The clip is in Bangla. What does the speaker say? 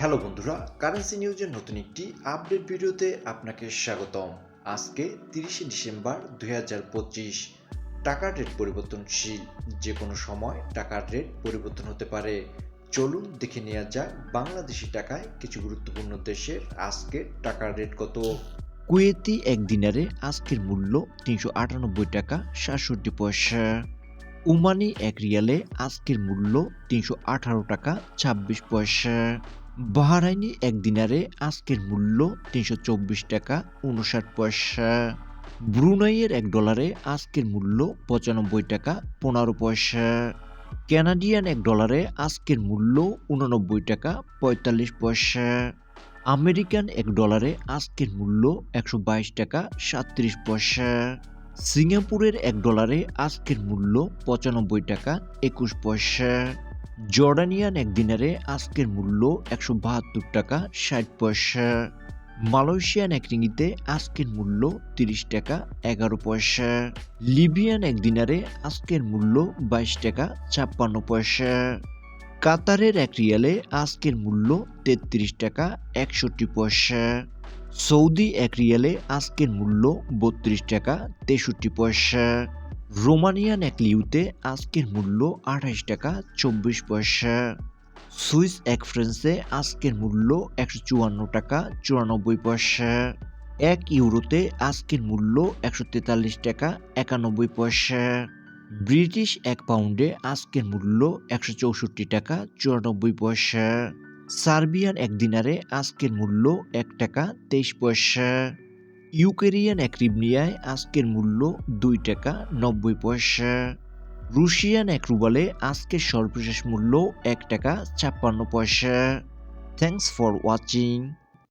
হ্যালো বন্ধুরা কারেন্সি নিউজের নতুন একটি আপডেট ভিডিওতে আপনাকে স্বাগতম। আজকে তিরিশে ডিসেম্বর দুই হাজার পঁচিশ টাকার রেট পরিবর্তনশীল যে কোনো সময় টাকার রেট পরিবর্তন হতে পারে। চলুন দেখে নেওয়া যাক বাংলাদেশি টাকায় কিছু গুরুত্বপূর্ণ দেশের আজকে টাকার রেট কত। কুয়েতি এক দিনারে আজকের মূল্য তিনশো আটানব্বই টাকা সাতষট্টি পয়সা। উমানি এক রিয়ালে আজকের মূল্য তিনশো আঠারো টাকা ছাব্বিশ পয়সা। বাহারাইনি এক দিনারে আজকের মূল্য তিনশো চব্বিশ টাকা উনষাট পয়সা। ব্রুনাইয়ের এক ডলারে আজকের মূল্য পঁচানব্বই টাকা পনেরো পয়সা। ক্যানাডিয়ান এক ডলারে আজকের মূল্য উননব্বই টাকা পঁয়তাল্লিশ পয়সা। আমেরিকান এক ডলারে আজকের মূল্য একশো বাইশ টাকা সাতত্রিশ পয়সা। সিঙ্গাপুরের এক ডলারে আজকের মূল্য পঁচানব্বই টাকা একুশ পয়সা। জর্ডানিয়ান এক দিনারে আজকের মূল্য একশো বাহাত্তর টাকা, ষাট পয়সা। মালয়েশিয়ান এক রিঙ্গিতে আজকের মূল্য তিরিশ টাকা, এগারো পয়সা। লিবিয়ান এক দিনারে আজকের মূল্য বাইশ টাকা, ছাপ্পান্ন পয়সা। কাতারের এক রিয়ালে আজকের মূল্য তেত্রিশ টাকা, একষট্টি পয়সা। সৌদি এক রিয়ালে আজকের মূল্য বত্রিশ টাকা, তেষট্টি পয়সা। রোমানিয়ান এক লিউতে আজকের মূল্য আঠাশ টাকা চব্বিশ পয়সা। সুইস এক ফ্রেন্সে আজকের মূল্য একশো চুয়ান্ন টাকা চুরানব্বই পয়সা। এক ইউরোতে আজকের মূল্য একশো তেতাল্লিশ টাকা একানব্বই পয়সা। ব্রিটিশ এক পাউন্ডে আজকের মূল্য একশো চৌষট্টি টাকা চুরানব্বই পয়সা। সার্বিয়ান এক দিনারে আজকের মূল্য এক টাকা তেইশ পয়সা। ইউকেরিয়ান এক রিবনিয়ায় আজকের মূল্য দুই টাকা নব্বই পয়সা। রুশিয়ান এক রুবালে আজকের সর্বশেষ মূল্য এক টাকা ছাপ্পান্ন পয়সা। Thanks for watching